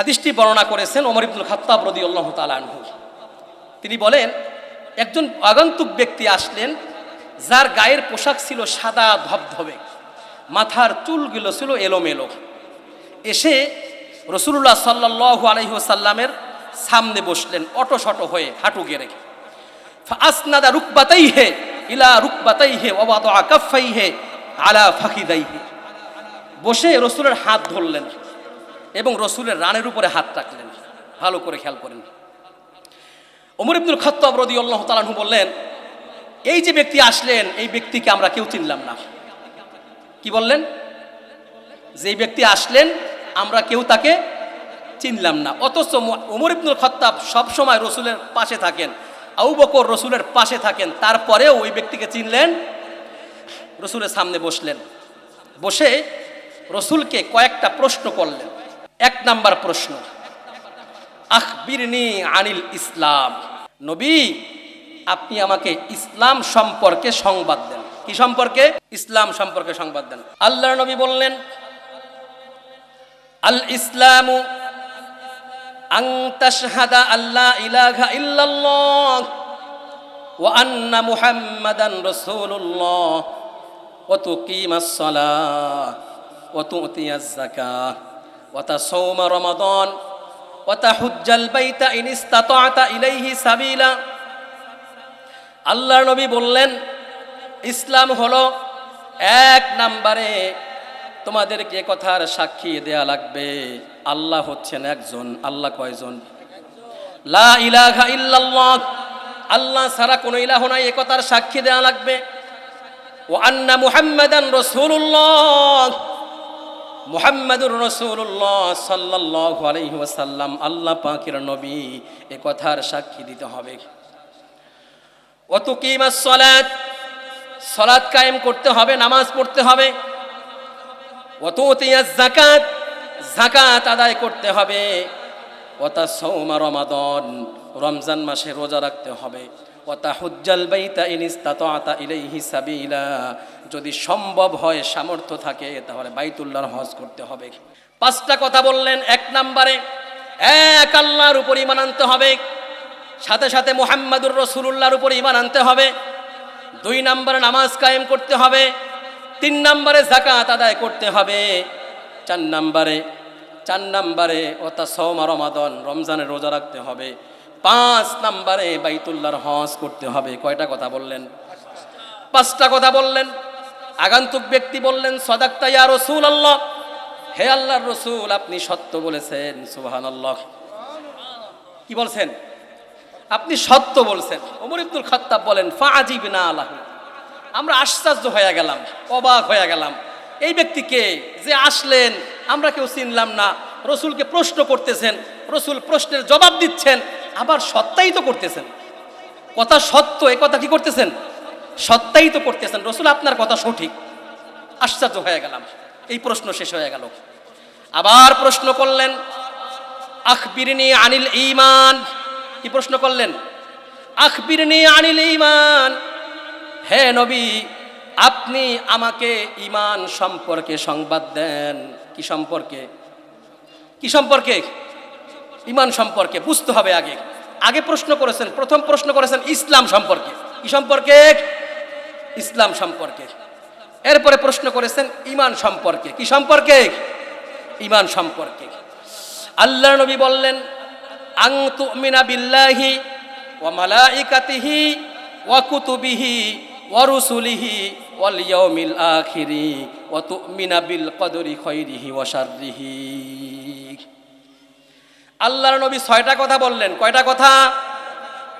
হাদিসটি বর্ণনা করেছেন ওমর ইবনুল খাত্তাব রদি আল্লাহ তালানহু তিনি বলেন, একজন আগন্তুক ব্যক্তি আসলেন, যার গায়ের পোশাক ছিল সাদা ধবধবে, মাথার চুলগুলো ছিল এলোমেলো। এসে রসুল্লাহ সাল্লাহ আলহিহাসাল্লামের সামনে বসলেন অটো শটো হয়ে হাঁটু গেড়ে। আসনাদা রুকবাতাই হে ইলা রুকবাতাই হে অবাদ আকাফাই হে আলা ফাকিদাই হে বসে রসুলের হাত ধরলেন। এবং রসুলের রানের উপরে হাত রাখলেন। ভালো করে খেয়াল করেন। ওমর ইবনুল খত্তাব রদি আল্লাহ তালাহু বললেন, এই যে ব্যক্তি আসলেন, এই ব্যক্তিকে আমরা কেউ চিনলাম না। কি বললেন? যে ব্যক্তি আসলেন, আমরা কেউ তাকে চিনলাম না। অথচ ওমর ইবনুল খত্তাব সবসময় রসুলের পাশে থাকেন আউ বকর রসুলের পাশে থাকেন, তারপরেও ওই ব্যক্তিকে চিনলেন, রসুলের সামনে বসলেন। বসে রসুলকে কয়েকটা প্রশ্ন করলেন। এক নাম্বার প্রশ্ন। আখবিরনি আনিল ইসলাম। নবী, আপনি আমাকে ইসলাম সম্পর্কে সংবাদ দেন। কি সম্পর্কে? ইসলাম সম্পর্কে সংবাদ দেন। আল্লাহ নবী বললেন, আল ইসলামু আং আল্লাহ আন্না মুহাম্মাদান ওয়া তাসাওমা রমাদান ওয়া তাহুজ্জাল বাইতা ইন ইসতাতা'তা ইলাইহি সাবিলা। আল্লাহর নবী বললেন, ইসলাম হলো এক নাম্বারে তোমাদেরকে কথার সাক্ষী দেয়া লাগবে। আল্লাহ হচ্ছেন একজন, আল্লাহ কয়জন? লা ইলাহা ইল্লাল্লাহ। আল্লাহ ছাড়া কোনো ইলাহ নাই, এ কথার সাক্ষী দেয়া লাগবে। ও আন্না মুহাম্মাদান রাসূলুল্লাহ। মুহাম্মাদুর রাসূলুল্লাহ সাল্লাল্লাহু আলাইহি ওয়াসাল্লাম, আল্লাহ পাকের নবী এ কথার সাক্ষী দিতে হবে। ও তুকিমাস সালাত সালাত কায়েম করতে হবে, নামাজ পড়তে হবে। অতুতিয়াজ জাকাত জাকাত আদায় করতে হবে। ওতা সৌমা রমাদন, রমজান মাসে রোজা রাখতে হবে। ওতা হুজ্জাল বাইতা ইনিস্তাত ইলাইহি সাবিলা যদি সম্ভব হয়, সামর্থ্য থাকে, তাহলে বাইতুল্লাহর হজ করতে হবে। পাঁচটা কথা বললেন এক নম্বরে, এক আল্লাহর উপর ইমান আনতে হবে, সাথে সাথে মুহাম্মাদুর রসুলুল্লাহর উপর ইমান আনতে হবে, দুই নম্বরে নামাজ কায়েম করতে হবে, তিন নম্বরে জাকাত আদায় করতে হবে, চার নম্বরে চার নম্বরে ওতা সৌমা রমাদন, রমজানের রোজা রাখতে হবে, পাঁচ নম্বরে বাইতুল্লাহর হজ করতে হবে। কয়টা কথা বললেন? পাঁচটা কথা বললেন আগন্তুক ব্যক্তি বললেন, সদাক্তা ইয়া রসুল আল্লাহ হে আল্লাহর রসুল, আপনি সত্য বলেছেন সুবাহান আল্লাহ কি বলছেন? আপনি সত্য বলছেন। ওমর ইবনুল খাত্তাব বলেন ফাজিব না আল্লাহ আমরা আশ্চর্য হয়ে গেলাম, অবাক হয়ে গেলাম। এই ব্যক্তিকে যে আসলেন, আমরা কেউ চিনলাম না। রসুলকে প্রশ্ন করতেছেন, রসুল প্রশ্নের জবাব দিচ্ছেন, আবার সত্যায়িত করতেছেন। কথা সত্য, এ কথা কি করতেছেন? সত্যায়িত করতেছেন। রসুল, আপনার কথা সঠিক। আশ্চর্য হয়ে গেলাম। এই প্রশ্ন শেষ হয়ে গেল। আবার প্রশ্ন করলেন, আখবিরনি আনিল ইমান কি প্রশ্ন করলেন? আখবিরনি আনিল ইমান হে নবী, আপনি আমাকে ইমান সম্পর্কে সংবাদ দেন। কি সম্পর্কে? কি সম্পর্কে? ইমান সম্পর্কে। বুঝতে হবে আগে। আগে প্রশ্ন করেছেন। প্রথম প্রশ্ন করেছেন ইসলাম সম্পর্কে। কি সম্পর্কে? ইসলাম সম্পর্কে। এরপরে প্রশ্ন করেছেন ইমান সম্পর্কে। কি সম্পর্কে? ইমান সম্পর্কে। আল্লাহ নবী বললেন আং তুমিনা বিল্লাহি ওয়া মালাইকাতিহি ওয়া কুতুবিহি ওয়া রুসুলিহি ওয়াল আখিরি ওয়া তুমিনা বিল কদরি খৈরিহি ওয়া শাররিহি। আল্লাহর নবী ছয়টা কথা বললেন। কয়টা কথা?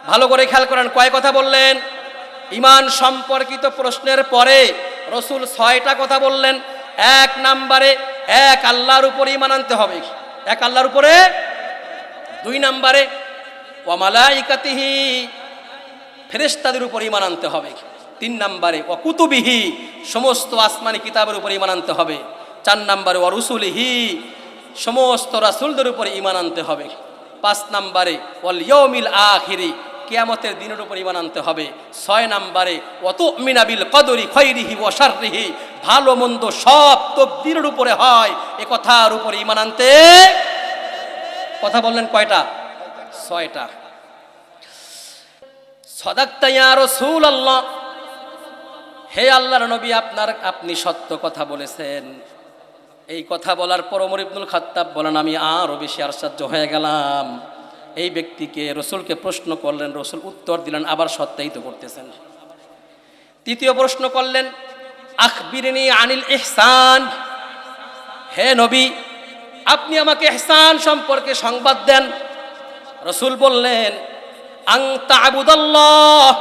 ভালো করে খেয়াল করেন, কয় কথা বললেন? ইমান সম্পর্কিত প্রশ্নের পরে রসুল ছয়টা কথা বললেন। এক নাম্বারে এক আল্লাহর উপরে ইমান আনতে হবে। এক আল্লাহর উপরে। দুই নাম্বারে ওয়ামালাইকাতিহি ফেরেস্তাদের উপর ইমান আনতে হবে। তিন নাম্বারে অকুতুবিহি সমস্ত আসমানি কিতাবের উপর ইমান আনতে হবে। চার নাম্বারে অরুসুলিহি সমস্ত রাসুলদের উপরে ইমান আনতে হবে। পাঁচ নাম্বারে, ওয়াল ইয়মিল আখিরি কিয়ামতের দিনের উপর ইমান আনতে হবে। ছয় নাম্বারে অত মিনাবিল কদরি খৈরিহি ওয়াশাররিহি ভালো মন্দ সব তো দিনের উপরে হয়, এ কথার উপরে ইমান আনতে কথা বললেন কয়টা? ছয়টা। সদাক্তা ইয়া রসুল আল্লাহ হে আল্লাহর নবী, আপনার, আপনি সত্য কথা বলেছেন। এই কথা বলার পর ওমর ইবনুল খাত্তাব বলেন, আমি আরও বেশি আশ্চর্য হয়ে গেলাম। এই ব্যক্তিকে রসুলকে প্রশ্ন করলেন, রসুল উত্তর দিলেন, আবার সত্যায়িত করতেছেন। তৃতীয় প্রশ্ন করলেন, আখবিরিনী আনিল এহসান হে নবী, আপনি আমাকে এহসান সম্পর্কে সংবাদ দেন। রসুল বললেন আং তাবুদাল্লাহ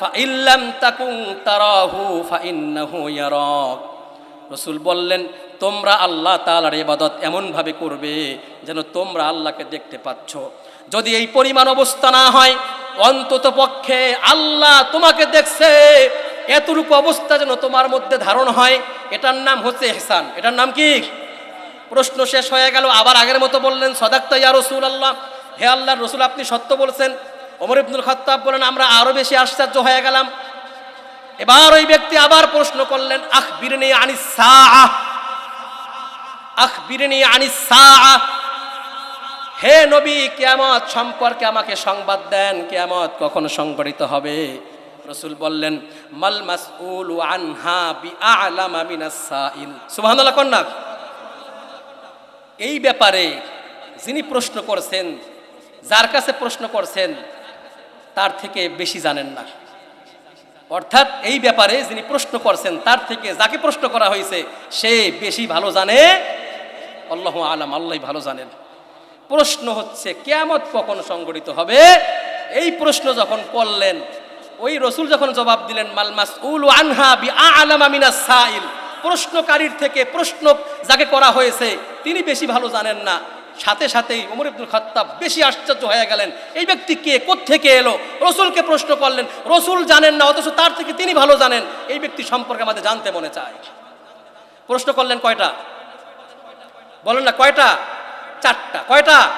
ফাইল্লাম তাকুন তারাহু, ফাইন্নাহু ইয়ারাক। রসুল বললেন তোমরা আল্লাহ তাআলার ইবাদত এমনভাবে করবে যেন তোমরা আল্লাহকে দেখতে পাচ্ছ। যদি এই পরিমাণ অবস্থা না হয়, অন্তত পক্ষে আল্লাহ তোমাকে দেখছে। এতটুকু অবস্থা যেন তোমার মধ্যে ধারণ হয়, এটার নাম হচ্ছে এহসান এটার নাম কি? প্রশ্ন শেষ হয়ে গেল, আবার আগের মতো বললেন, সদাক্তা ইয়া রসুল আল্লাহ হে আল্লাহ রসুল, আপনি সত্য বলছেন। ওমর ইবনুল খত্তাব বলেন, আমরা আরও বেশি আশ্চর্য হয়ে গেলাম। এবার ওই ব্যক্তি আবার প্রশ্ন করলেন আখ বিরনি আনি হে নবী, কিয়ামত সম্পর্কে আমাকে সংবাদ দেন, কিয়ামত কখন সংগঠিত হবে? রসুল বললেন, মাল মাসউল আনহা বি আলামা মিনাস সুবহানাল্লাহ, কন্যা। এই ব্যাপারে যিনি প্রশ্ন করছেন, যার কাছে প্রশ্ন করছেন, তার থেকে বেশি জানেন না। অর্থাৎ এই ব্যাপারে যিনি প্রশ্ন করছেন, তার থেকে যাকে প্রশ্ন করা হয়েছে, সে বেশি ভালো জানে আল্লাহ আলাম আল্লাহ ভালো জানেন। প্রশ্ন হচ্ছে, কেয়ামত কখন সংগঠিত হবে? এই প্রশ্ন যখন করলেন, ওই রসুল যখন জবাব দিলেন মালমাস উল আনহা বি আলামা মিনাস সাইল। প্রশ্নকারীর থেকে প্রশ্ন যাকে করা হয়েছে, তিনি বেশি ভালো জানেন না। সাথে সাথেই উমর ইবনুল খাত্তাব বেশি আশ্চর্য হয়ে গেলেন, এই ব্যক্তি কে থেকে এলো? রসুলকে প্রশ্ন করলেন, রসুল জানেন না, অথচ তার থেকে তিনি ভালো জানেন। এই ব্যক্তি সম্পর্কে আমাদের জানতে মনে চায়। প্রশ্ন করলেন কয়টা? বলেন না, কয়টা? চারটা। কয়টা?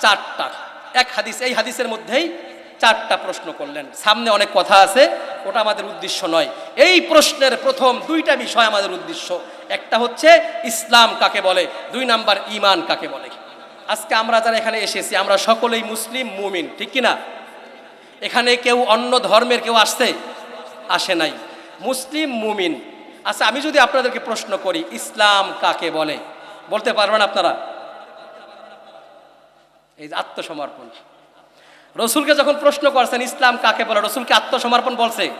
চারটা। এক হাদিস, এই হাদিসের মধ্যেই চারটা প্রশ্ন করলেন। সামনে অনেক কথা আছে, ওটা আমাদের উদ্দেশ্য নয়। এই প্রশ্নের প্রথম দুইটা বিষয় আমাদের উদ্দেশ্য। একটা হচ্ছে, ইসলাম কাকে বলে? দুই নাম্বার ইমান কাকে বলে? আজকে আমরা যারা এখানে এসেছি, আমরা সকলেই মুসলিম, মুমিন, ঠিক কিনা? এখানে কেউ অন্য ধর্মের কেউ আসছে? আসে নাই। মুসলিম, মুমিন। আচ্ছা আমি যদি আপনাদেরকে প্রশ্ন করি, ইসলাম কাকে বলে? বলতে পারবেন আপনারা? এই যে আত্মসমর্পণ। রসুলকে যখন প্রশ্ন করছেন, ইসলাম কাকে বলে? রসুলকে আত্মসমর্পণ বলছে।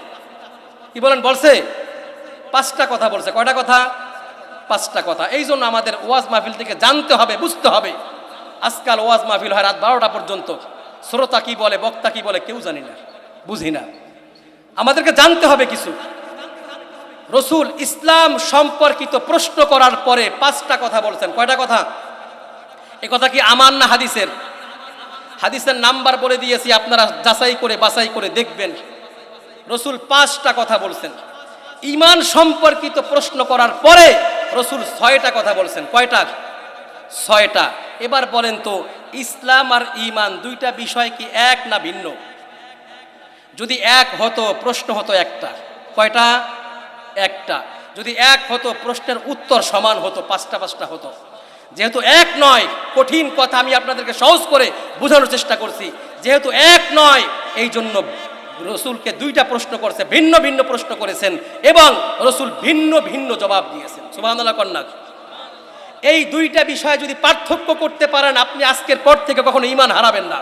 কি বলেন? বলছে? পাঁচটা কথা বলছে। কয়টা কথা? পাঁচটা কথা। এই জন্য আমাদের ওয়াজ মাহফিল থেকে জানতে হবে, বুঝতে হবে। আজকাল ওয়াজ মাহফিল হয় রাত বারোটা পর্যন্ত। শ্রোতা কি বলে, বক্তা কি বলে, কেউ জানি না। বুঝি না। আমাদেরকে জানতে হবে কিছু। রসুল ইসলাম সম্পর্কিত প্রশ্ন করার পরে পাঁচটা কথা বলছেন। কয়টা কথা? এ কথা কি আমার না হাদিসের? হাদিসের নাম্বার বলে দিয়েছি, আপনারা যাচাই করে বাছাই করে দেখবেন। রসুল পাঁচটা কথা বলছেন। ইমান সম্পর্কিত প্রশ্ন করার পরে রসুল ছয়টা কথা বলছেন। কয়টা? ছয়টা। এবার বলেন তো, ইসলাম আর ইমান দুইটা বিষয় কি এক না ভিন্ন? যদি এক হতো, প্রশ্ন হতো একটা। কয়টা? একটা। যদি এক হতো, প্রশ্নের উত্তর সমান হতো, পাঁচটা পাঁচটা হতো। যেহেতু এক নয়, কঠিন কথা আমি আপনাদেরকে সহজ করে বোঝানোর চেষ্টা করছি। যেহেতু এক নয় এই জন্য রসুলকে দুইটা প্রশ্ন করছে, ভিন্ন ভিন্ন প্রশ্ন করেছেন এবং রসুল ভিন্ন ভিন্ন জবাব দিয়েছেন। সুবাহ কন্যা। এই দুইটা বিষয়ে যদি পার্থক্য করতে পারেন, আপনি আজকের পর থেকে কখনো ইমান হারাবেন না।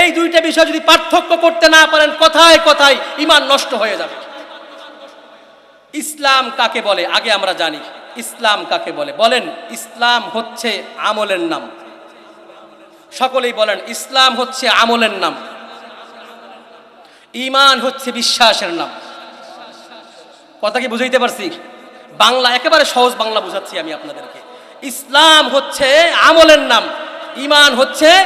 এই দুইটা বিষয় যদি পার্থক্য করতে না পারেন, কথায় কথায় ইমান নষ্ট হয়ে যাবে। ইসলাম কাকে বলে? আগে আমরা জানি। ইসলাম কাকে বলে? বলেন, ইসলাম হচ্ছে আমলের নাম। সকলেই বলেন, ইসলাম হচ্ছে আমলের নাম। ইমান হচ্ছে বিশ্বাসের নাম। কথা কি বুঝাইতে পারছি? বাংলা, একেবারে সহজ বাংলা বুঝাচ্ছি আমি আপনাদেরকে। ইসলাম হচ্ছে আমলের নাম। ইমান হচ্ছে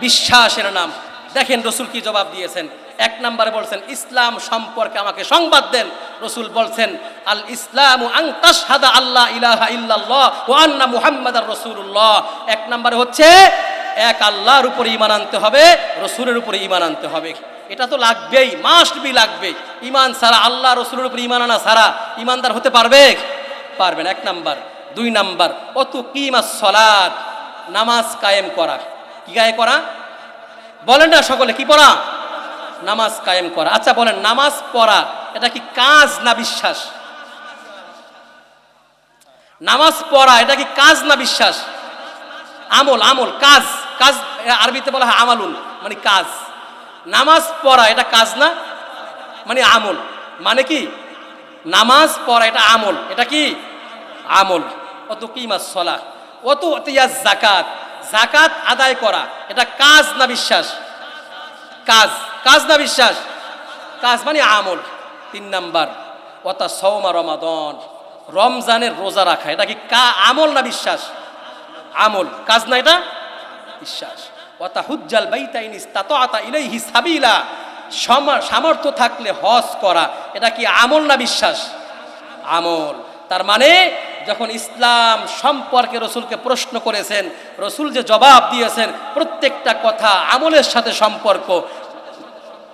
বিশ্বাসের নাম। দেখেন রসুল কি জবাব দিয়েছেন? এক নম্বরে বলছেন, ইসলাম সম্পর্কে আমাকে সংবাদ দেন। রসুল বলছেন, আল ইসলাম আল্লাহ ইলাহা ইল্লাল্লাহ মুহাম্মাদার রসুল্লাহ এক নম্বরে হচ্ছে, এক আল্লাহর উপরে ইমান আনতে হবে, রসুলের উপরে ইমান আনতে হবে। এটা তো লাগবেই মাস্ট বি লাগবে ইমান সারা আল্লাহ, রসুলের উপরে ইমান আনা সারা ইমানদার হতে পারবে? পারবেন এক নাম্বার। দুই নাম্বার অত কিমা সলাদ নামাজ কায়েম করা। কি গায়ে করা? বলেন না সকলে, কি পড়া? নামাজ কায়েম করা। আচ্ছা বলেন, নামাজ পড়া এটা কি কাজ না বিশ্বাস? নামাজ পড়া, এটা কি কাজ না বিশ্বাস? আমল আমল, কাজ কাজ আরবিতে বলা হয় আমালুন মানে কাজ। নামাজ পড়া, এটা কাজ না? মানে আমল। মানে কি? নামাজ পড়া, এটা আমল। এটা কি? আমল। অত কিমা সলা অত অতিয়া জাকাত জাকাত আদায় করা, এটা কাজ না বিশ্বাস? কাজ। কাজ না বিশ্বাস? কাজ মানে আমল। তিন নাম্বার অতা সৌমা রমাদন। রমজানের রোজা রাখা, এটা কি কা আমল না বিশ্বাস? আমল, কাজ না এটা? বিশ্বাস। অতা হুজ্জাল বাইতাইনিস তাত আতা ইলাইহি সাবিলা। সমা- সামর্থ্য থাকলে হজ করা, এটা কি আমল না বিশ্বাস? আমল। তার মানে যখন ইসলাম সম্পর্কে রসুলকে প্রশ্ন করেছেন, রসুল যে জবাব দিয়েছেন, প্রত্যেকটা কথা আমলের সাথে সম্পর্ক,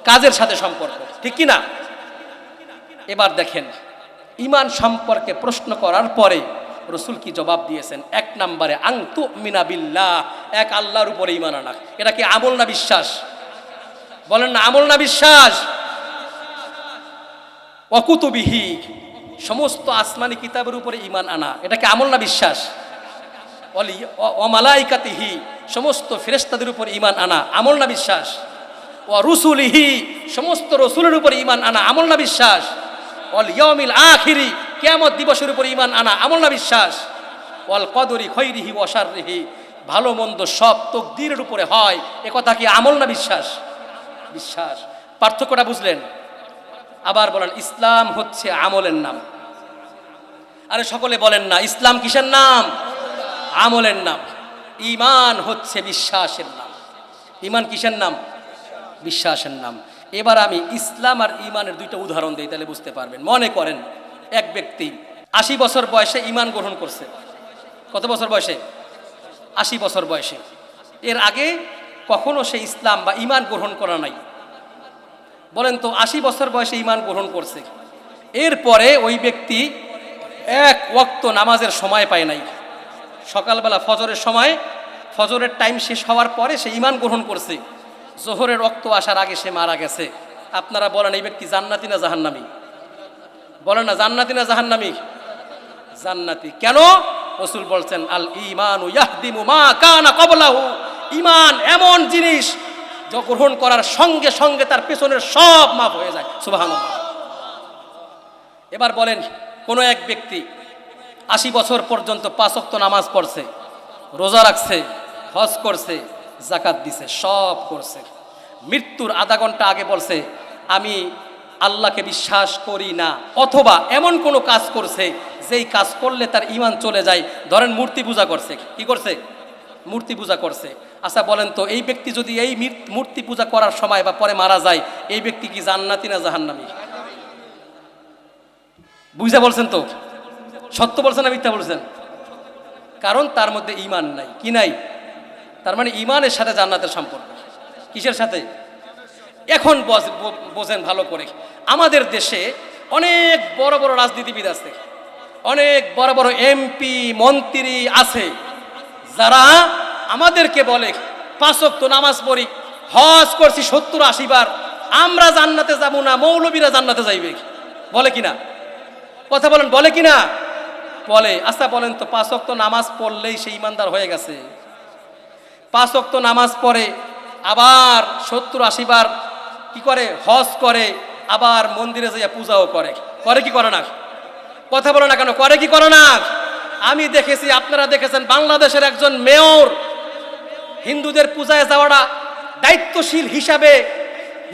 কাজের সাথে সম্পর্ক, ঠিক কি না? এবার দেখেন ইমান সম্পর্কে প্রশ্ন করার পরে রসুল কি জবাব দিয়েছেন? এক নম্বরে আংতু মিনাবিল্লাহ এক আল্লাহর উপরে ইমান আনা এটা কি আমল না বিশ্বাস? বলেন না, আমল না বিশ্বাস। অকুতবিহি সমস্ত আসমানি কিতাবের উপরে ইমান আনা। এটা কি আমল না বিশ্বাস? অমালাইকাতিহি, সমস্ত ফেরেস্তাদের উপর ইমান আনা। আমল না বিশ্বাস। ও রুসুলিহি, সমস্ত রসুলের উপর ইমান আনা। আমল না বিশ্বাস। অল ইয়মিল আখিরি, কেয়ামত দিবসের উপর ইমান আনা, আমল না বিশ্বাস। অল কদরি খৈরিহি অসারিহি ভালো মন্দ সব তকদিরের উপরে হয়, এ কথা কি আমল না বিশ্বাস? বিশ্বাস। পার্থক্যটা বুঝলেন? আবার বলেন, ইসলাম হচ্ছে আমলের নাম। আরে সকলে বলেন না, ইসলাম কিসের নাম? আমলের নাম। ইমান হচ্ছে বিশ্বাসের নাম। ইমান কিসের নাম? বিশ্বাসের নাম। এবার আমি ইসলাম আর ইমানের দুইটা উদাহরণ দিই, তাহলে বুঝতে পারবেন। মনে করেন, এক ব্যক্তি আশি বছর বয়সে ইমান গ্রহণ করছে। কত বছর বয়সে? আশি বছর বয়সে। এর আগে কখনো সে ইসলাম বা ইমান গ্রহণ করা নাই। বলেন তো, আশি বছর বয়সে ইমান গ্রহণ করছে। এরপরে ওই ব্যক্তি এক ওক্ত নামাজের সময় পায় নাই। সকালবেলা ফজরের সময়, ফজরের টাইম শেষ হওয়ার পরে সে ইমান গ্রহণ করছে। জোহরের রক্ত আসার আগে সে মারা গেছে। আপনারা বলেন, এই ব্যক্তি জান্নাতি না জাহান্নামি? বলেন না, জান্নাতি না জাহান্নামি? জান্নাতি। কেন? রসুল বলছেন, আল ইমান মা কানা কবলাহু ইমান এমন জিনিস গ্রহণ করার সঙ্গে সঙ্গে তার পেছনের সব মাপ হয়ে যায়। সুবহানাল্লাহ। এবার বলেন, কোনো এক ব্যক্তি আশি বছর পর্যন্ত পাঁচক্ত নামাজ পড়ছে, রোজা রাখছে, হজ করছে জাকাত দিছে, সব করছে। মৃত্যুর আধা ঘণ্টা আগে বলছে, আমি আল্লাহকে বিশ্বাস করি না। অথবা এমন কোনো কাজ করছে, যেই কাজ করলে তার ইমান চলে যায়। ধরেন মূর্তি পূজা করছে, কি করছে? মূর্তি পূজা করছে। আচ্ছা বলেন তো, এই ব্যক্তি যদি এই মূর্তি- পূজা করার সময় বা পরে মারা যায়, এই ব্যক্তি কি জান্নাতি না জাহান্নামি? বুঝা বলছেন তো? সত্য বলছেন না মিথ্যা বলছেন? কারণ তার মধ্যে ইমান নাই। কি নাই? তার মানে ইমানের সাথে জান্নাতের সম্পর্ক। কিসের সাথে? এখন বোঝেন ভালো করে। আমাদের দেশে অনেক বড় বড় রাজনীতিবিদ আছে। অনেক বড় বড় এমপি, মন্ত্রী আছে। যারা আমাদেরকে বলে পাঁচক তো নামাজ পড়ি, হজ করছি সত্তর আশি বার, আমরা জান্নাতে যাব না, মৌলবীরা জান্নাতে যাইবে। বলে কিনা? কথা বলেন, বলে কিনা? বলে আচ্ছা বলেন তো, পাঁচ ওয়াক্ত নামাজ পড়লেই সে ইমানদার হয়ে গেছে। পাঁচ ওয়াক্ত নামাজ পড়ে, আবার সত্তর আশি বার কি করে? হজ করে, আবার মন্দিরে যাইয়া পূজাও করে। করে কি করে না? কথা বলে না কেন? করে কি করে না? আমি দেখেছি, আপনারা দেখেছেন, বাংলাদেশের একজন মেয়র হিন্দুদের পূজায় যাওয়াটা দায়িত্বশীল হিসাবে,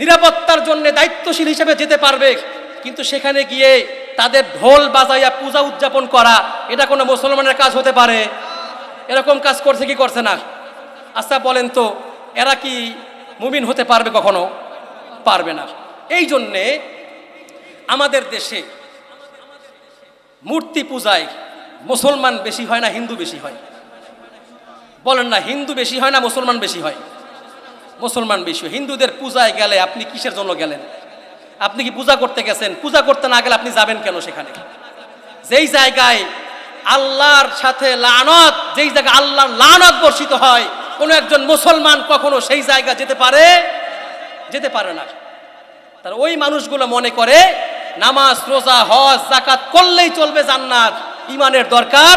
নিরাপত্তার জন্য দায়িত্বশীল হিসাবে যেতে পারবে, কিন্তু সেখানে গিয়ে তাদের ঢোল বাজাইয়া পূজা উদযাপন করা, এটা কোনো মুসলমানের কাজ হতে পারে? এরকম কাজ করছে কি করছে না? আচ্ছা বলেন তো, এরা কি মুমিন হতে পারবে কখনো? পারবে না। এই জন্যে আমাদের দেশে মূর্তি পূজায় মুসলমান বেশি হয় না, হিন্দু বেশি হয়? বলেন না, হিন্দু বেশি হয় না, মুসলমান বেশি হয়? মুসলমান বেশি। হিন্দুদের পূজায় গেলে আপনি কিসের জন্য গেলেন? আপনি কি পূজা করতে গেছেন? পূজা করতে না গেলে আপনি যাবেন কেন সেখানে? যেই জায়গায় আল্লাহর সাথে লানত, যেই জায়গায় আল্লাহর লানত বর্ষিত হয় কোনো একজন মুসলমান কখনো সেই জায়গা যেতে পারে? যেতে পারে না। তার ওই মানুষগুলো মনে করে, নামাজ, রোজা, হজ জাকাত করলেই চলবে জান্নাত। ইমানের দরকার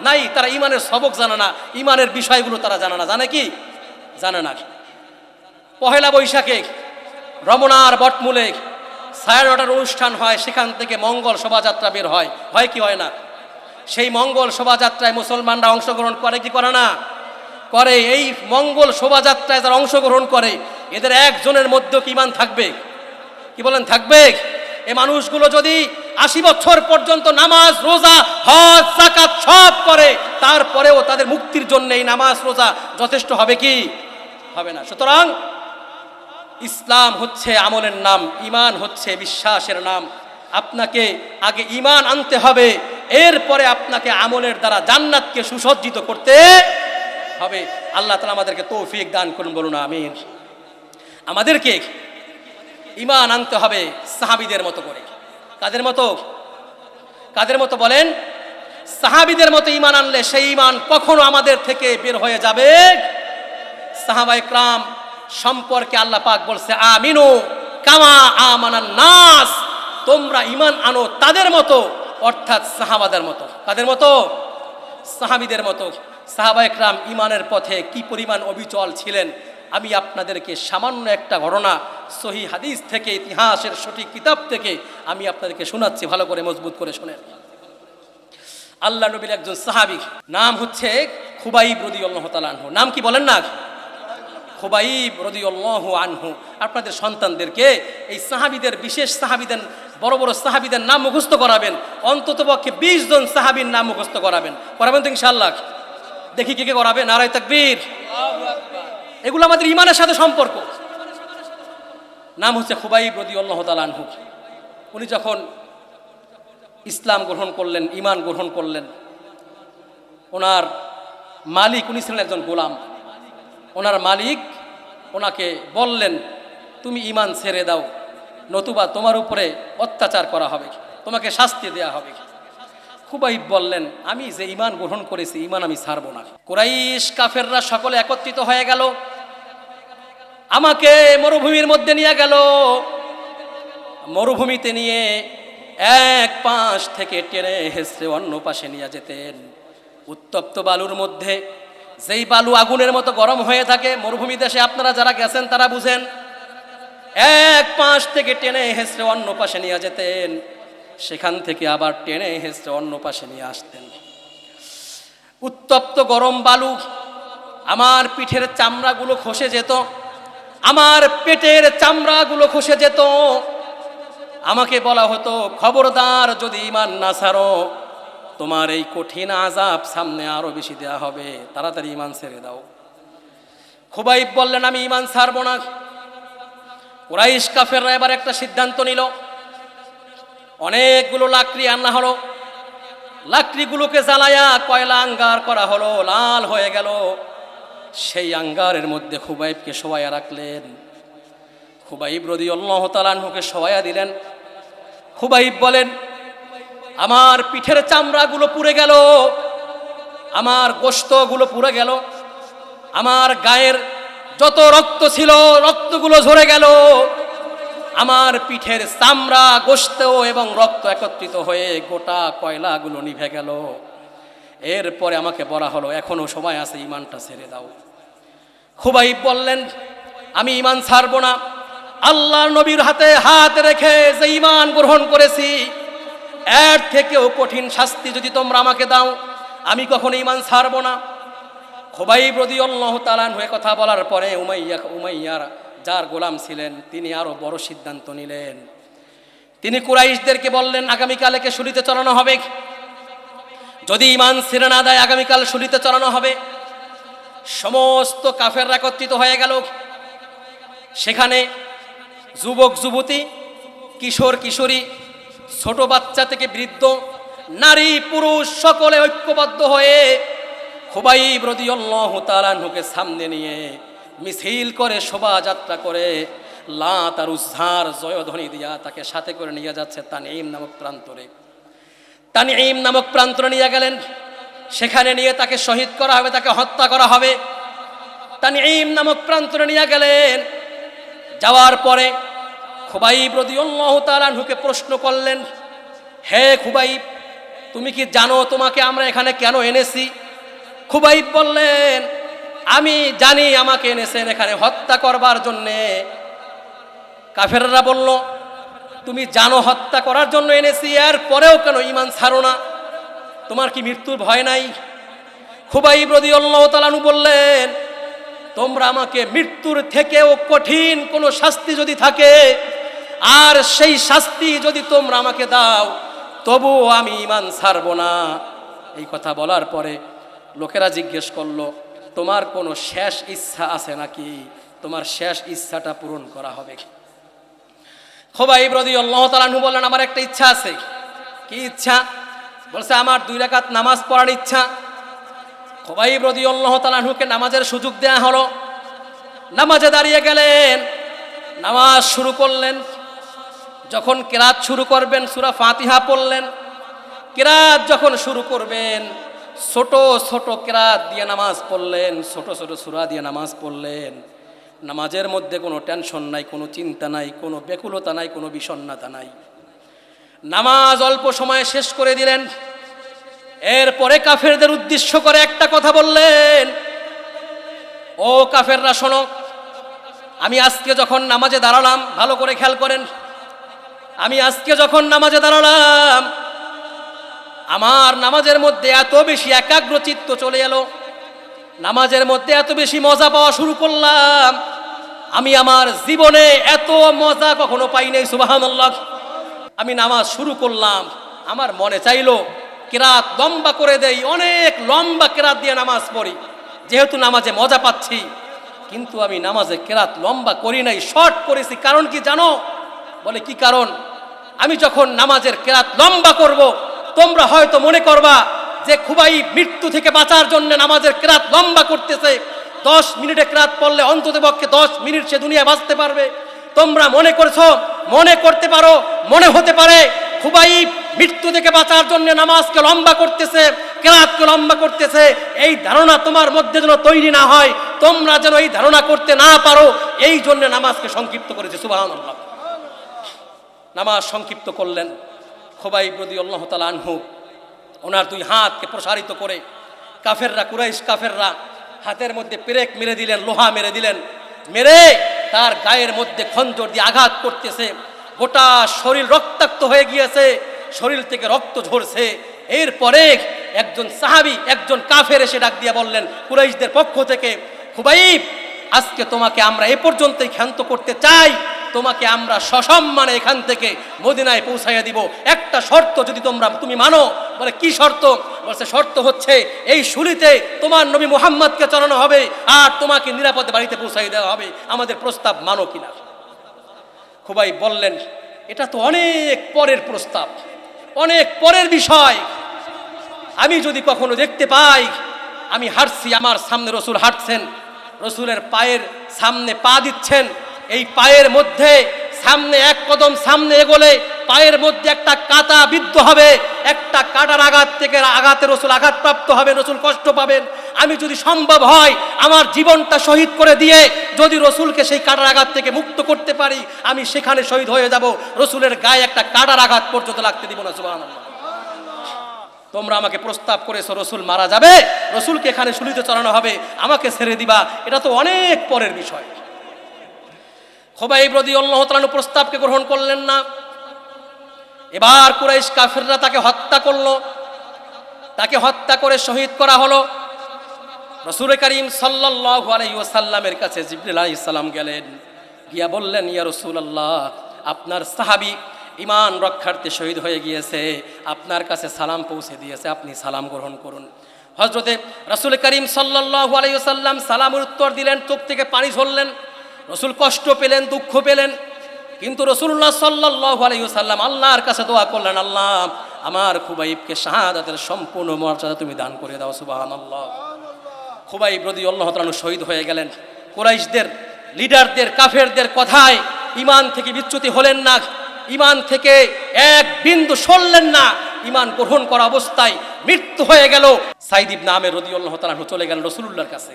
নাই, তারা ইমানের সবক জানে না, ইমানের বিষয়গুলো তারা জানে না। জানে কি? জানে না। পহেলা বৈশাখে রমনার বটমূলে সাড়ে নটার অনুষ্ঠান হয়, সেখান থেকে মঙ্গল শোভাযাত্রা বের হয়। হয় কি হয় না? সেই মঙ্গল শোভাযাত্রায় মুসলমানরা অংশগ্রহণ করে কি করে না? করে এই মঙ্গল শোভাযাত্রায় যারা অংশগ্রহণ করে। এদের একজনের মধ্যেও কি ইমান থাকবে? কি বলেন, থাকবে? এ মানুষগুলো যদি আশি বছর পর্যন্ত নামাজ, রোজা, হজ জাকাত সব করে, তারপরেও তাদের মুক্তির জন্য এই নামাজ, রোজা যথেষ্ট হবে কি? হবে না। সুতরাং ইসলাম হচ্ছে আমলের নাম ইমান হচ্ছে বিশ্বাসের নাম। আপনাকে আগে ইমান আনতে হবে, এরপরে আপনাকে আমলের দ্বারা জান্নাতকে সুসজ্জিত করতে হবে। আল্লাহ তালা আমাদেরকে তৌফিক দান করুন, বলুন, আমিন। আমাদেরকে ইমান আনতে হবে সাহাবিদের মতো করে। কাদের মতো? কাদের মতো বলেন? সাহাবিদের মতো ইমান আনলে সেই ইমান কখনো আমাদের থেকে বের হয়ে যাবে। সাহাবা ইকরাম সম্পর্কে আল্লাহ পাক বলছে, আমিনু কামা আমানান নাস। তোমরা ইমান আনো তাদের মতো, অর্থাৎ সাহাবাদের মতো। কাদের মতো? সাহাবিদের মতো। সাহাবা ইকরাম ইমানের পথে কি পরিমাণ অবিচল ছিলেন, আমি আপনাদেরকে সামান্য একটা ঘটনা সহি হাদিস থেকে, ইতিহাসের সঠিক কিতাব থেকে আমি আপনাদেরকে শোনাচ্ছি, ভালো করে মজবুত করে শোনেন। আল্লাহ নবীর একজন সাহাবি, নাম হচ্ছে খুবাইব রদি আল্লাহ নাম কি বলেন না? খুবাইব রদি আল্লাহ আনহু। আপনাদের সন্তানদেরকে এই সাহাবিদের, বিশেষ সাহাবিদের, বড় বড় সাহাবিদের নাম মুখস্থ করাবেন অন্তত পক্ষে বিশ জন সাহাবির নাম মুখস্থ করাবেন। করাবেন তো ইনশাল্লাহ দেখি কে কে করাবে নারায় তাকবীর। এগুলো আমাদের ইমানের সাথে সম্পর্ক। নাম হচ্ছে খুবাইব রদি আল্লাহ তালানহু উনি যখন ইসলাম গ্রহণ করলেন ইমান গ্রহণ করলেন, ওনার মালিক, উনি ছিলেন একজন গোলাম। ওনার মালিক ওনাকে বললেন, তুমি ইমান ছেড়ে দাও, নতুবা তোমার উপরে অত্যাচার করা হবে, তোমাকে শাস্তি দেয়া হবে। খুবাই বললেন, আমি যে ইমান গ্রহণ করেছি ইমান আমি ছাড়বো না। কুরাইশ কাফেররা সকলে একত্রিত হয়ে গেল। আমাকে মরুভূমির মধ্যে নিয়ে গেল। মরুভূমিতে নিয়ে এক পাশ থেকে টেনে হেসড়ে অন্য পাশে নিয়ে যেতেন। উত্তপ্ত বালুর মধ্যে, যেই বালু আগুনের মতো গরম হয়ে থাকে, মরুভূমি দেশে আপনারা যারা গেছেন, তারা বুঝেন, এক পাশ থেকে টেনে হেসড়ে অন্য পাশে নিয়ে যেতেন। সেখান থেকে আবার টেনে হেসড়ে অন্য পাশে নিয়ে আসতেন। উত্তপ্ত গরম বালু, আমার পিঠের চামড়াগুলো খসে যেত, আমার পেটের চামড়াগুলো খসে যেত। আমাকে বলা হতো, খবরদার যদি ইমান না ছাড়ো, তোমার এই কঠিন আজাব সামনে আরও বেশি দেয়া হবে। তাড়াতাড়ি ইমান ছেড়ে দাও। খুবাইব বললেন, আমি ইমান ছাড়বো না। কুরাইশ কাফেররা এবার একটা সিদ্ধান্ত নিল অনেকগুলো লাকড়ি আনা হলো। লাকড়িগুলোকে জ্বালায়া কয়লা আঙ্গার করা হলো, লাল হয়ে গেল। সেই আঙ্গারের মধ্যে খুবাইবকে সবাইয়া রাখলেন। খুবাইব রদি তালানহুকে সবাইয়া দিলেন। খুবাইব বলেন, আমার পিঠের চামড়াগুলো পুড়ে গেল, আমার গোস্তগুলো পুড়ে গেল, আমার গায়ের যত রক্ত ছিল রক্তগুলো ঝরে গেল। আমার পিঠের চামড়া গোস্ত এবং রক্ত একত্রিত হয়ে গোটা কয়লাগুলো নিভে গেল। এরপরে আমাকে বলা হলো, এখনও সময় আছে ইমানটা ছেড়ে দাও। খুবাইব বললেন, আমি ইমান ছাড়বো না। আল্লাহ নবীর হাতে হাত রেখে যে ইমান গ্রহণ করেছি, এর থেকেও কঠিন শাস্তি যদি তোমরা আমাকে দাও, আমি কখনো ইমান ছাড়বো না। খোবাই প্রদি অল্লাহ তালান হয়ে কথা বলার পরে উমাইয়া, উমাইয়ার যার গোলাম ছিলেন, তিনি আরও বড় সিদ্ধান্ত নিলেন। তিনি কুরাইশদেরকে বললেন আগামীকালকে শুলিতে চলানো হবে। যদি ইমান ছেড়ে না দেয়, আগামীকাল শুলিতে চলানো হবে। সমস্ত কাফের একত্রিত হয়ে গেল। সেখানে যুবক, যুবতী, কিশোর, কিশোরী, ছোট বাচ্চা থেকে বৃদ্ধ, নারী, পুরুষ, সকলে ঐক্যবদ্ধ হয়ে খুবাই ব্রদিউল্লাহ তালানহুকে সামনে নিয়ে মিছিল করে শোভাযাত্রা করে লাত আর উজ্জার জয়ধ্বনি দিয়া তাকে সাথে করে নিয়ে যাচ্ছে তানিম নামক প্রান্তরে। তানি তানিম নামক প্রান্তরে নিয়ে গেলেন। সেখানে নিয়ে তাকে শহীদ করা হবে, তাকে হত্যা করা হবে। তানি তানিম নামক প্রান্তরে নিয়ে গেলেন। যাওয়ার পরে খুবাইব রদিউল্লাহ তালানহুকে প্রশ্ন করলেন, হে খুবাইব, তুমি কি জানো তোমাকে আমরা এখানে কেন এনেছি? খুবাইব বললেন আমি জানি আমাকে এনেছেন এখানে হত্যা করবার জন্যে। কাফেররা বলল, তুমি জানো হত্যা করার জন্য এনেছি, এর পরেও কেন ইমান ছাড়ো না? তোমার কি মৃত্যুর ভয় নাই? খুবাইব রদিউল্লাহ তালানহু বললেন, তোমরা আমাকে মৃত্যুর থেকেও কঠিন কোনো শাস্তি যদি থাকে, আর সেই শাস্তি যদি তোমরা আমাকে দাও, তবুও আমি ইমান ছাড়ব না। এই কথা বলার পরে লোকেরা জিজ্ঞেস করল তোমার কোনো শেষ ইচ্ছা আছে নাকি? তোমার শেষ ইচ্ছাটা পূরণ করা হবে খোবাইব রদি আল্লাহ তালাহু বললেন, আমার একটা ইচ্ছা আছে। কি ইচ্ছা? বলছে, আমার দুই রাকাত নামাজ পড়ার ইচ্ছা। খোবাইব রদি আল্লাহ তালাহুকে নামাজের সুযোগ দেয়া হলো। নামাজে দাঁড়িয়ে গেলেন, নামাজ শুরু করলেন। যখন কেরাত শুরু করবেন, সুরা ফাতিহা পড়লেন, কেরাত যখন শুরু করবেন ছোট ছোট কেরাত দিয়ে নামাজ পড়লেন, ছোট ছোট সুরা দিয়ে নামাজ পড়লেন। নামাজের মধ্যে কোনো টেনশন নাই, কোনো চিন্তা নাই, কোনো বেকুলতা নাই, কোনো বিষণ্ণতা নাই। নামাজ অল্প সময়ে শেষ করে দিলেন। এরপরে কাফেরদের উদ্দেশ্য করে একটা কথা বললেন। ও কাফেররা, শোনো, আমি আজকে যখন নামাজে দাঁড়ালাম, ভালো করে খেয়াল করেন, আমি আজকে যখন নামাজে দাঁড়ালাম আমার নামাজের মধ্যে এত বেশি একাগ্র চিত্ত চলে এলো। নামাজের মধ্যে এত বেশি মজা পাওয়া শুরু করলাম। আমি আমার জীবনে এত মজা কখনো পাই নাই সুবাহান্লাহ আমি নামাজ শুরু করলাম। আমার মনে চাইলো, কেরাত লম্বা করে দেই, অনেক লম্বা কেরাত দিয়ে নামাজ পড়ি। যেহেতু নামাজে মজা পাচ্ছি, কিন্তু আমি নামাজে কেরাত লম্বা করি নাই, শর্ট করেছি। কারণ কি জানো? বলে, কি কারণ? আমি যখন নামাজের কেরাত লম্বা করব তোমরা হয়তো মনে করবা যে খুবাই মৃত্যু থেকে বাঁচার জন্য নামাজের ক্রাত লম্বা করতেছে। দশ মিনিটে ক্রাত পড়লে অন্তত পক্ষে দশ মিনিট সে দুনিয়া বাঁচতে পারবে। তোমরা মনে করছ? মনে করতে পারো? মনে হতে পারে খুবাই মৃত্যু থেকে বাঁচার জন্য নামাজকে লম্বা করতেছে, কেরাতকে লম্বা করতেছে। এই ধারণা তোমার মধ্যে যেন তৈরি না হয়, তোমরা যেন এই ধারণা করতে না পারো, এই জন্য নামাজকে সংক্ষিপ্ত করেছে। সুবাহ নামাজ সংক্ষিপ্ত করলেন। খোবাই প্রদি আল্লাহ তালা আনহু। ওনার দুই হাতকে প্রসারিত করে কাফেররা, কুরাইশ কাফেররা হাতের মধ্যে পেরেক মেরে দিলেন, লোহা মেরে দিলেন, মেরে তার গায়ের মধ্যে খঞ্জর দিয়ে আঘাত করতেছে। গোটা শরীর রক্তাক্ত হয়ে গিয়েছে, শরীর থেকে রক্ত ঝরছে। এরপরে একজন সাহাবি, একজন কাফের এসে ডাক দিয়ে বললেন, কুরাইশদের পক্ষ থেকে, খুবাইব, আজকে তোমাকে আমরা এ পর্যন্তই ক্ষান্ত করতে চাই। তোমাকে আমরা সসম্মানে এখান থেকে মদিনায় পৌঁছাইয়া দিব। একটা শর্ত যদি তোমরা, তুমি মানো। বলে, কি শর্ত? বলছে শর্ত হচ্ছে, এই শুলিতে তোমার নবী মোহাম্মদকে চড়ানো হবে আর তোমাকে নিরাপদে বাড়িতে পৌঁছাই দেওয়া হবে। আমাদের প্রস্তাব মানো কিনা? খুবাই বললেন, এটা তো অনেক পরের প্রস্তাব। অনেক পরের বিষয়। আমি যদি কখনো দেখতে পাই, আমি হাঁটছি, আমার সামনে রসুল হাঁটছেন। রসুলের পায়ের সামনে পা দিচ্ছেন। এই পায়ের মধ্যে সামনে এক কদম সামনে এগোলে পায়ের মধ্যে একটা কাটা বিদ্ধ হবে, একটা কাটার আঘাত থেকে আঘাতে রসুল আঘাতপ্রাপ্ত হবে, রসুল কষ্ট পাবেন। আমি যদি সম্ভব হয় আমার জীবনটা শহীদ করে দিয়ে যদি রসুলকে সেই কাটার আঘাত থেকে মুক্ত করতে পারি, আমি সেখানে শহীদ হয়ে যাব। রসুলের গায়ে একটা কাটার আঘাত পর্যন্ত লাগতে দিব না, সুবহানাল্লাহ। তোমরা আমাকে প্রস্তাব করেছ, রসুল মারা যাবে, রসুলকে এখানে শুলিতে চড়ানো হবে, আমাকে ছেড়ে দিবা। এটা তো অনেক পরের বিষয়। খোবাইব রদি আল্লাহ তালানু প্রস্তাবকে গ্রহণ করলেন না। এবার কুরাইশ কাফিররা তাকে হত্যা করল। তাকে হত্যা করে শহীদ করা হলো। রসুল করিম সাল্লাহ আলাইসাল্লামের কাছে জিবরিল আলাইহিস সালাম গেলেন। গিয়া বললেন, ইয়া রসুল আল্লাহ আপনার সাহাবি ইমান রক্ষার্থে শহীদ হয়ে গিয়েছে। আপনার কাছে সালাম পৌঁছে দিয়েছে, আপনি সালাম গ্রহণ করুন। হজরতে রসুল করিম সাল্লাহ আলাইসাল্লাম সালামের উত্তর দিলেন, চোখ থেকে পানি ঝরলেন। রসুল কষ্ট পেলেন, দুঃখ পেলেন। কিন্তু রসুল্লাহ সাল্লাহ আলাইসাল্লাম আল্লাহর কাছে দোয়া করলেন, আল্লাহ, আমার খুবাইবকে শাহাদাতের সম্পূর্ণ মর্যাদা তুমি দান করে দাও সুবাহান আল্লাহ খুবাইব রদি আল্লাহ তালু শহীদ হয়ে গেলেন। কুরাইশদের, লিডারদের, কাফেরদের কথায় ইমান থেকে বিচ্যুতি হলেন না ইমান থেকে এক বিন্দু সরলেন না। ইমান গ্রহণ করা অবস্থায় মৃত্যু হয়ে গেল। সাইদিব আমের রদিউল্লাহ তাআলা চলে গেলেন রসুলুল্লাহর কাছে।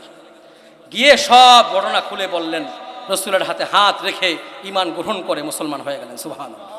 গিয়ে সব ঘটনা খুলে বললেন রসুলের হাতে হাত রেখে ইমান গ্রহণ করে মুসলমান হয়ে গেলেন সুবহানাল্লাহ।